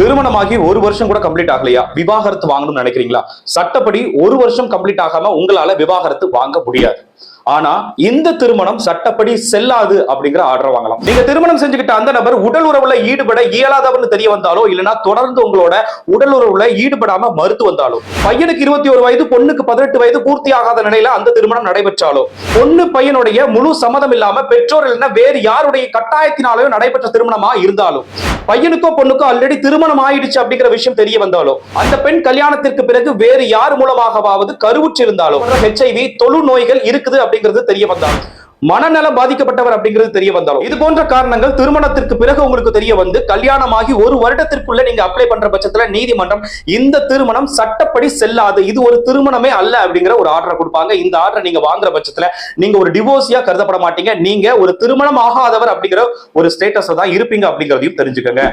திருமணமாகி ஒரு வருஷம் கூட கம்ப்ளீட் ஆகலையா? விவாகரத்து வாங்கணும்னு நினைக்கிறீங்களா? சட்டப்படி ஒரு வருஷம் கம்ப்ளீட் ஆகாம உங்களால விவாகரத்து வாங்க முடியாது. ஆனா இந்த திருமணம் சட்டப்படி செல்லாது அப்படிங்கிற ஆர்டர் வாங்கலாம். நீங்க திருமணம் செஞ்சுக்கிட்ட அந்த நபர் உடல் உறவுல ஈடுபட இயலாதவர்னு தெரிய வந்தாலோ இல்லைன்னா தொடர்ந்து உங்களோட உடல் உறவுல ஈடுபடாம மறுத்து வந்தாலோ பையனுக்கு இருபத்தி ஒரு வயது பொண்ணுக்கு பதினெட்டு வயது பூர்த்தி ஆகாத நிலையில அந்த திருமணம் நடைபெற்றாலோ பொண்ணு பையனுடைய முழு சம்மதம் இல்லாம பெற்றோர் இல்லைன்னா வேறு யாருடைய கட்டாயத்தினாலேயோ நடைபெற்ற திருமணமா இருந்தாலும் பையனுக்கோ பொண்ணுக்கோ ஆல்ரெடி திருமணம் ஆயிடுச்சு அப்படிங்கிற விஷயம் தெரிய வந்தாலோ அந்த பெண் கல்யாணத்திற்கு பிறகு வேறு யார் மூலமாகவாவது கருவுற்றிருந்தாலோ ஹெச்ஐவி தொழு நோய்கள் இருக்குது அப்படிங்கிறது தெரிய வந்தாலும் மனநலம் பாதிக்கப்பட்டவர் அப்படிங்கிறது தெரிய வந்தாலும் இது போன்ற காரணங்கள் திருமணத்திற்கு பிறகு உங்களுக்கு தெரிய வந்து கல்யாணமாகி ஒரு வருடத்திற்குள்ள நீங்க அப்ளை பண்ற பட்சத்துல நீதிமன்றம் இந்த திருமணம் சட்டப்படி செல்லாது இது ஒரு திருமணமே அல்ல அப்படிங்கிற ஒரு ஆர்டர் கொடுப்பாங்க. இந்த ஆர்டர் நீங்க வாங்குற பட்சத்துல நீங்க ஒரு டிவோர்ஸியா கருதப்பட மாட்டீங்க. நீங்க ஒரு திருமணம் ஆகாதவர் அப்படிங்கிற ஒரு ஸ்டேட்டஸ் தான் இருப்பீங்க அப்படிங்கிறதையும் தெரிஞ்சுக்கங்க.